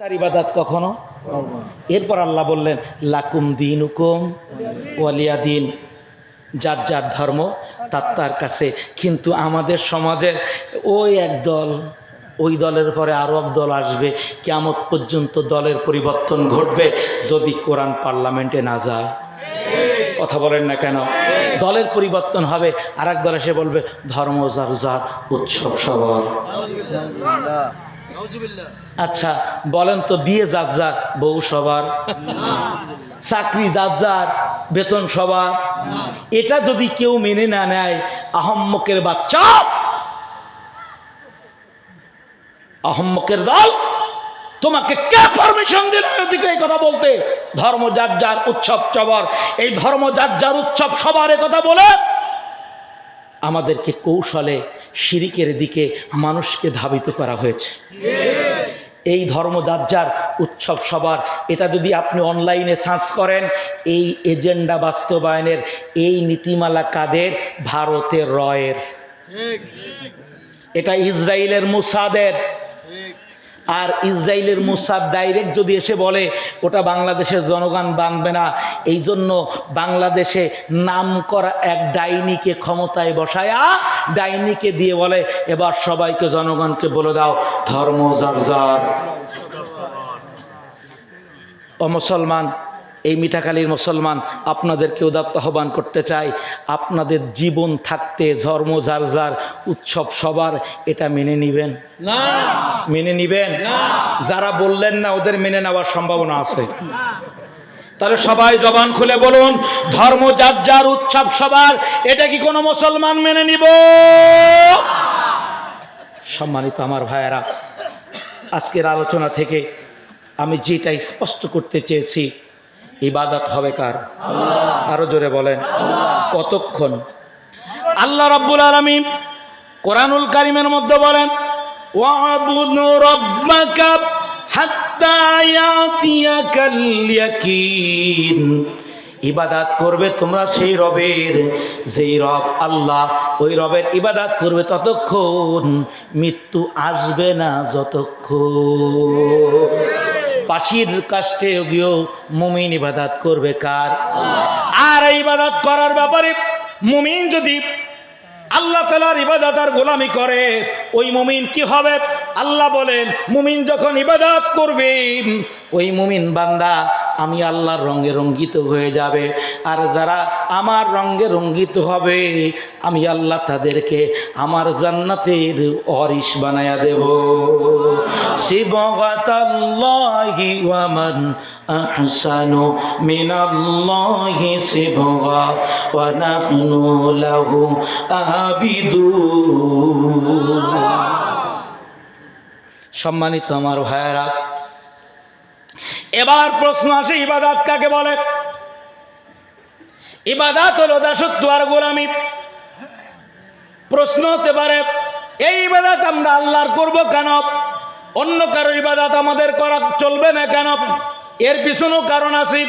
তার ইবাদাত কখনো? এরপর আল্লাহ বললেন, লাকুম দিন হুকুম ওয়ালিয়া দিন। যার যার ধর্ম, তার তার কাছে। কিন্তু আমাদের সমাজের ওই এক দল, ওই দলের পরে আরও এক দল আসবে। কেমত পর্যন্ত দলের পরিবর্তন ঘটবে যদি কোরআন পার্লামেন্টে না যায়। কথা বলেন না কেন? দলের পরিবর্তন হবে। আর এক দল এসে বলবে, ধর্ম যার যার, উৎসব সবার। আচ্ছা বলেন তো বিয়ে যার যার বউ সবার। চাকরি যার যার বেতন সবার। এটা যদি কেউ মেনে না নেয়, আহম্মকের বাচ্চা। আহম্মকের দল, তোমাকে কে পারমিশন দিল এদিকে এই কথা বলতে? ধর্ম যার যার উৎসব সবার। এই ধর্ম যার যার উৎসব সবার কথা বলে। আমাদেরকে কৌশলে শিরিকের দিকে মানুষকে ধাবিত করা হয়েছে। এই ধর্ম যার যার উৎসব সবার এটা যদি আপনি অনলাইনে সার্চ করেন এই এজেন্ডা বাস্তবায়নের এই নীতিমালা কাদের? ভারতের রয়ের। এটা ইসরায়েলের মুসাদের। আর ইসরায়েলের মুসাদ ডাইরেক্ট যদি এসে বলে, ওটা বাংলাদেশের জনগণ বানবে না। এই জন্য বাংলাদেশে নাম করা এক ডাইনিকে ক্ষমতায় বসায়া ডাইনিকে দিয়ে বলে, এবার সবাইকে জনগণকে বলে দাও, ধর্ম যার যার। ও মুসলমান এই মিঠাখালীর মুসলমান আপনাদেরকে উদাত্ত আহ্বান করতে চাই। আপনাদের জীবন থাকতে ধর্ম যার যার উৎসব সবার এটা মেনে নিবেন। না। মেনে নিবেন? যারা বললেন না ওদের মেনে নেওয়ার সম্ভাবনা আছে। তাহলে সবাই জবান খুলে বলুন ধর্ম যার যার উৎসব সবার এটা কি কোনো মুসলমান মেনে নিব? সম্মানিত আমার ভাইয়েরা আজকের আলোচনা থেকে আমি যেটা স্পষ্ট করতে চেয়েছি ইবাদত হবে কার? আরও জোরে বলেন। কতক্ষণ? আল্লাহ রাব্বুল আলামিন কোরআনুল কারিমের মধ্যে বলেন ইবাদাত করবে তোমরা সেই রবের, যেই রব আল্লাহ, ওই রবের ইবাদাত করবে ততক্ষণ, মৃত্যু আসবে না যতক্ষণ। পাশির কাছে গিয়েও মুমিন ইবাদাত করবে কার? আর এই ইবাদাত করার ব্যাপারে মুমিন যদি আল্লাহ তালার ইবাদত আর গোলামি করে, ওই মুমিন কি হবে? আল্লাহ বলেন, মুমিন যখন ইবাদত করবে, ওই মুমিন বান্দা আমি আল্লাহর রঙে রঙ্গিত হয়ে যাবে। আর যারা আমার রঙে রঙ্গিত হবে, আমি আল্লাহ তাদেরকে আমার জান্নাতের অরিস বানায়া দেব। শিবগাতাল্লাহি সম্মানিত আমার ভাইয়েরা এবার প্রশ্ন আসে, ইবাদাত কাকে বলে? ইবাদাত হলো দাসত্ব আর গোলামি। প্রশ্ন হতে পারে, এই ইবাদাত আমরা আল্লাহর করব কেন? অন্য কারও ইবাদাত আমাদের করা চলবে না কেন? এর পিছনেও কারণ আছে।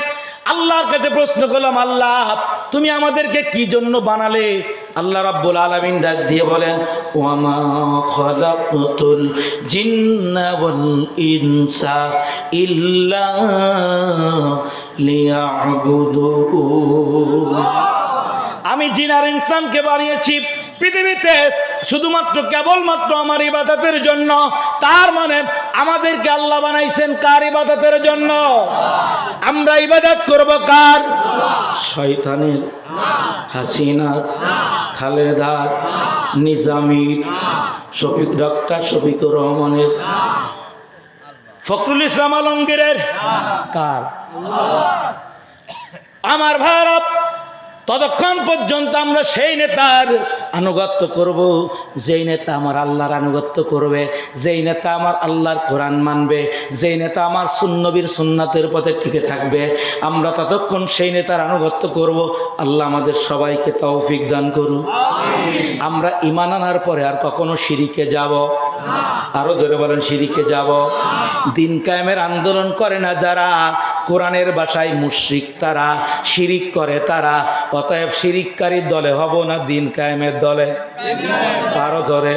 আল্লাহর কাছে প্রশ্ন করলাম, আল্লাহ, তুমি আমাদেরকে কি জন্য বানালে? আল্লাহ রাব্বুল আলামিন ডাক দিয়ে বলেন, ওয়ামা জিন্না আমি জিনার ইনসানকে বানিয়েছি। পৃথিবীতে শুধুমাত্র কেবলমাত্র আমার ইবাদতের জন্য, তার মানে আমাদেরকে আল্লাহ বানাইছেন কার ইবাদতের জন্য? আমরা ইবাদত করব কার? শয়তানের, হাসিনার, খালেদার, নিজামির, শফিক ডক্টর শফিকুর রহমানের, ফখরুল ইসলাম আলমগীরের কার? আমার ভারত ততক্ষণ পর্যন্ত আমরা সেই নেতার আনুগত্য করব যেই নেতা আমার আল্লাহর আনুগত্য করবে যেই নেতা আমার আল্লাহর কোরআন মানবে যেই নেতা আমার সুন্নবীর সুন্নাতের পথে টিকে থাকবে আমরা ততক্ষণ সেই নেতার আনুগত্য করব। আল্লাহ আমাদের সবাইকে তৌফিক দান করুক। আমরা ইমান আনার পরে আর কখনো সিঁড়িকে যাব। আরও জোরে বলেন সিঁড়িকে যাব। দিন কায়েমের আন্দোলন করে না যারা কোরআনের বাসায় মুশরিক তারা, শিরিক করে তারা, অতএব শিরিককারীর দলে হব না দিন কায়েমের দলে। আরও জোরে,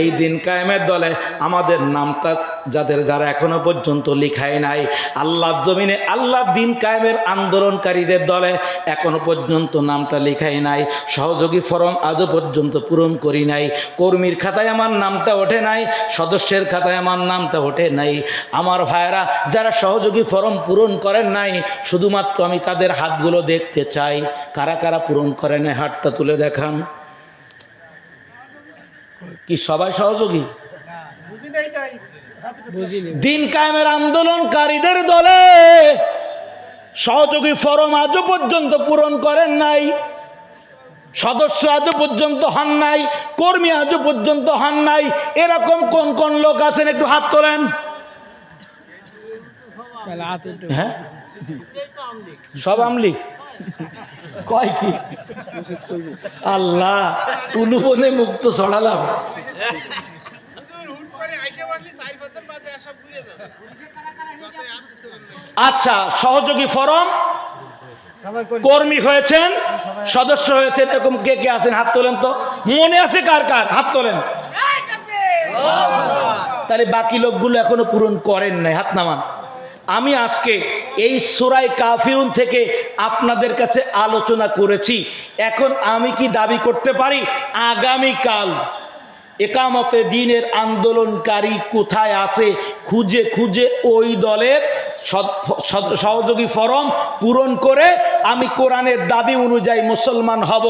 এই দিন কায়েমের দলে আমাদের নামটা যাদের যারা এখনও পর্যন্ত লিখায় নাই আল্লাহ জমিনে আল্লাহ দিন কায়েমের আন্দোলনকারীদের দলে এখনও পর্যন্ত নামটা লিখাই নাই, সহযোগী ফরম আজও পর্যন্ত পূরণ করি নাই, কর্মীর খাতায় আমার নামটা ওঠে নাই, সদস্যের খাতায় আমার নামটা ওঠে নাই। আমার ভাইয়েরা, যারা সহযোগী ফরম পূরণ করেন নাই, শুধুমাত্র আমি তাদের হাতগুলো দেখতে চাই। কারা কারা পূরণ করেন হাতটা তুলে দেখান। কি সবাই সহযোগী? দিন কায়েমের আন্দোলনকারীদের দলে সহযোগী ফরম আজও পর্যন্ত পূরণ করেন নাই, সদস্য আজও পর্যন্ত হন নাই, কর্মী আজও পর্যন্ত হন নাই। এরকম কোন কোন লোক আছেন একটু হাত তোলেন। হ্যাঁ? সব আমলি। কয় কি? আল্লাহ মুক্ত ছড়ালাম। আচ্ছা সহযোগী ফরম। কর্মী হয়েছেন, সদস্য হয়েছেন, এরকম কে কে আছেন? হাত তোলেন তো। মনে আছে কার কার? হাত তোলেন। তাহলে বাকি লোকগুলো এখনও পূরণ করেন নাই, হাত নামান। আমি আজকে এই সুরাই কাফিরুন থেকে আপনাদের কাছে আলোচনা করেছি। এখন আমি কি দাবি করতে পারি? আগামীকাল একামতে দিনের আন্দোলনকারী কোথায় আছে? খুঁজে খুঁজে ওই দলের সহযোগী ফরম পূরণ করে আমি কোরআনের দাবি অনুযায়ী মুসলমান হব।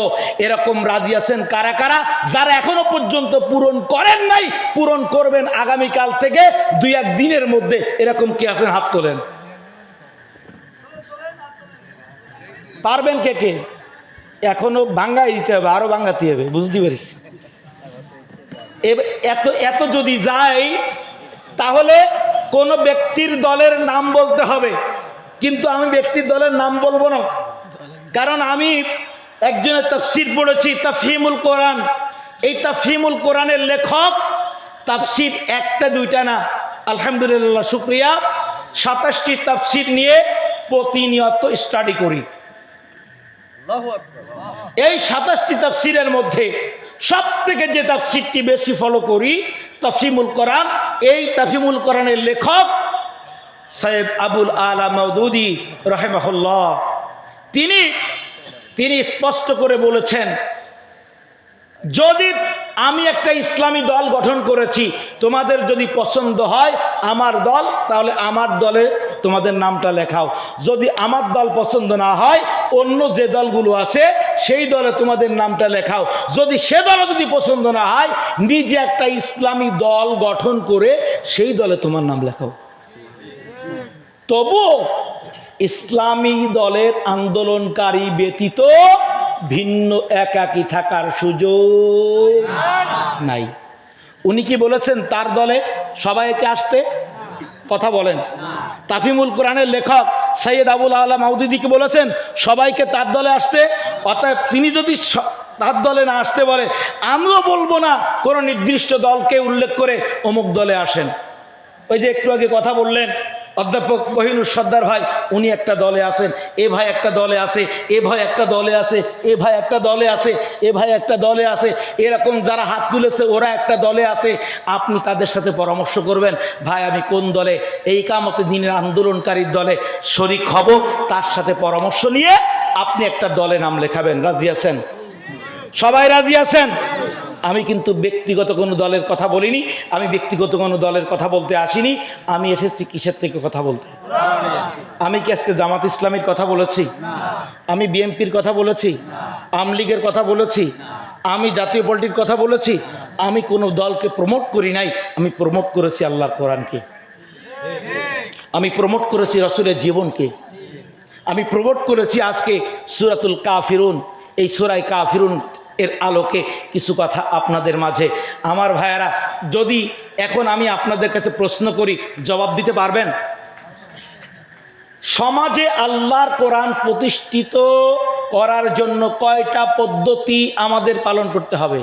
এরকম রাজি আছেন কারা কারা? যারা এখনও পর্যন্ত পূরণ করেন নাই, পূরণ করবেন আগামীকাল থেকে দুই এক দিনের মধ্যে। এরকম কি আছেন? হাত তোলেন। পারবেন কে কে? এখনও বাঙ্গাই দিতে হবে, আরও বাঙ্গাতে হবে, বুঝতে পেরেছি। এত এত যদি যাই তাহলে কোনো ব্যক্তির দলের নাম বলতে হবে। কিন্তু আমি ব্যক্তির দলের নাম বলব না। কারণ আমি একজনের তাফসির পড়েছি তাফহিমুল কোরআন। এই তাফহিমুল কোরআনের লেখক তাফসির একটা দুইটা না। আলহামদুলিল্লাহ শুক্রিয়া। সাতাশটি তাফসির নিয়ে প্রতিনিয়ত স্টাডি করি। এই সাতাশটি তাফসিরের মধ্যে সব থেকে যে তাফসিরটি বেশি ফলো করি তাফিমুল কোরআন, এই তাফিমুল কোরআনের লেখক সৈয়দ আবুল আলা মৌদুদি রহেমাহুল্লাহ। তিনি তিনি স্পষ্ট করে বলেছেন, যদি আমি একটা ইসলামী দল গঠন করেছি, তোমাদের যদি পছন্দ হয় আমার দল, তাহলে আমার দলে তোমাদের নামটা লেখাও। যদি আমার দল পছন্দ না হয়, অন্য যে দলগুলো আছে, সেই দলে তোমাদের নামটা লেখাও। যদি সে দলও যদি পছন্দ না হয়, নিজে একটা ইসলামী দল গঠন করে সেই দলে তোমার নাম লেখাও। তবু ইসলামী দলের আন্দোলনকারী ব্যতীত ভিন্ন একাকী থাকার সুযোগ নাই। উনি কি বলেছেন, তার দলে সবাইকে আসতে? কথা বলেন। তাফিমুল কোরআনের লেখক সৈয়দ আবুল আল্লাহ মাউদিদিকে বলেছেন, সবাইকে তার দলে আসতে অর্থাৎ তিনি যদি তার দলে না আসতে বলে, আমিও বলব না, কোনো নির্দিষ্ট দলকে উল্লেখ করে অমুক দলে আসেন। ওই যে একটু আগে কথা বললেন অধ্যাপক কহিনুর সর্দার ভাই, উনি একটা দলে আছেন। এ ভাই একটা দলে আছে, এ ভাই একটা দলে আছে, এ ভাই একটা দলে আছে, এ ভাই একটা দলে আছে। এরকম যারা হাত তুলেছে, ওরা একটা দলে আছে। আপনি তাদের সাথে পরামর্শ করবেন, ভাই, আমি কোন দলে? এই কামতে দিনের আন্দোলনকারীর দলে শরিক হব। তার সাথে পরামর্শ নিয়ে আপনি একটা দলে নাম লেখাবেন। রাজি আছেন? সবাই রাজি আছেন? আমি কিন্তু ব্যক্তিগত কোনো দলের কথা বলিনি, আমি ব্যক্তিগত কোনো দলের কথা বলতে আসিনি, আমি এসেছি কিসের থেকে কথা বলতে? আমি কি আজকে জামাত ইসলামের কথা বলেছি? আমি বিএনপির কথা বলেছি? আমলিগের কথা বলেছি? আমি জাতীয় পার্টির কথা বলেছি? আমি কোনো দলকে প্রমোট করি নাই, আমি প্রমোট করেছি আল্লাহর কোরআনকে। আমি প্রমোট করেছি রসুলের জীবনকে। আমি প্রমোট করেছি আজকে সুরাতুল কাফিরুন, এই সুরাই কাফিরুন এর আলোকে কিছু কথা আপনাদের মাঝে। আমার ভাইয়ারা যদি এখন আমি আপনাদের কাছে প্রশ্ন করি জবাব দিতে পারবেন? সমাজে আল্লাহর কোরআন প্রতিষ্ঠিত করার জন্য কয়টা পদ্ধতি আমাদের পালন করতে হবে?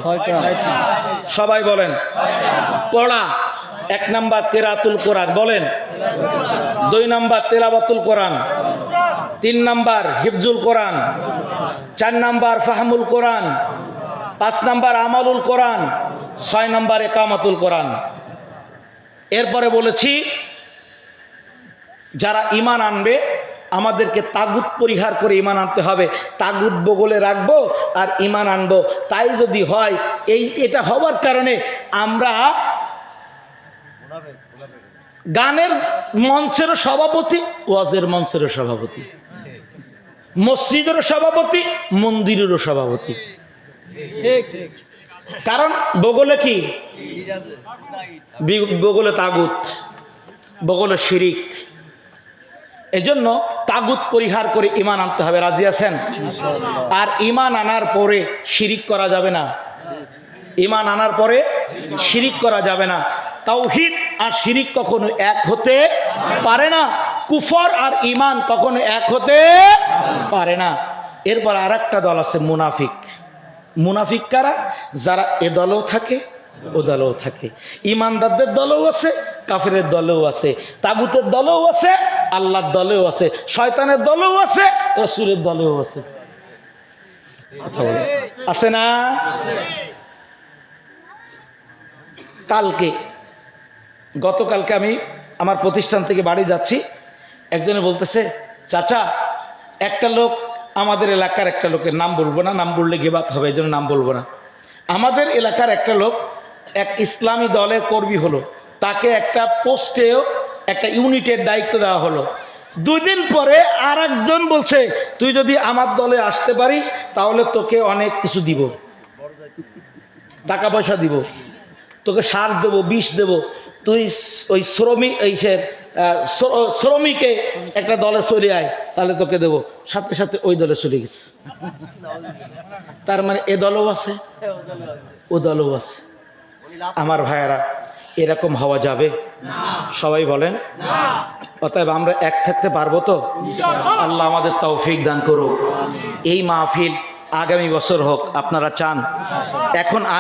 সবাই বলেন। পড়া এক নাম্বার তেরাতুল কোরআন বলেন। দুই নাম্বার তেলাবাতুল কোরআন তিন নাম্বার হিফজুল কোরআন চার নাম্বার ফাহমুল কোরআন পাঁচ নাম্বার আমালুল কোরআন, ছয় নাম্বার একামাতুল কোরআন। এরপরে বলেছি, যারা ইমান আনবে, আমাদেরকে তাগুত পরিহার করে ইমান আনতে হবে। তাগুত বগলে রাখব আর ইমান আনব। তাই যদি হয়, এই, এটা হওয়ার কারণে আমরা গানের মঞ্চেরও সভাপতি, ওয়াজের মঞ্চেরও সভাপতি, মসজিদেরও সভাপতি, মন্দিরেরও সভাপতি। কারণ বগলে কি? বগলে তাগুত বগলে শিরিক। এজন্য তাগুত পরিহার করে ইমান আনতে হবে। রাজি আছেন? আর ইমান আনার পরে শিরিক করা যাবে না। ইমান আনার পরে শিরিক করা যাবে না। তাওহিদ আর শিরিক কখনো এক হতে পারে না। কুফর আর ইমান কখনো এক হতে পারে না। এরপর আর একটা দল আছে মুনাফিক। মুনাফিক কারা? যারা এ দলেও থাকে, ও দলেও থাকে। ইমানদারদের দলেও আছে, কাফেরের দলেও আছে, তাগুতের দলেও আছে, আল্লাহর দলেও আছে, শয়তানের দলেও আছে, রসুলের দলেও আছে। বলো। আছে না? কালকে, গতকালকে আমি আমার প্রতিষ্ঠান থেকে বাড়ি যাচ্ছি। একজনে বলতেছে, চাচা, একটা লোক আমাদের এলাকার একটা লোকের নাম বলব না, নাম বললে গেবাত হবে এই জন্য নাম বলব না। আমাদের এলাকার একটা লোক এক ইসলামী দলের কর্মী হলো, তাকে একটা পোস্টেও একটা ইউনিটের দায়িত্ব দেওয়া হলো। দুই দিন পরে আর একজন বলছে, তুই যদি আমার দলে আসতে পারিস, তাহলে তোকে অনেক কিছু দিব। টাকা পয়সা দিব। তোকে সার দেবো, বিষ দেবো। তুই ওই শ্রমিক, এই শ্রমিকে একটা দলে চলে আয়, তাহলে তোকে দেবো। সাথে সাথে ওই দলে চলে গেছে। তার মানে এ দলও আছে, ও দলও আছে। আমার ভাইয়ারা, এরকম হওয়া যাবে? সবাই বলেন। অতএব আমরা এক থাকতে পারব তো? আল্লাহ আমাদের তৌফিক দান করুক। এই মাহফিল আগামী বছর হোক, আপনারা চান। এখন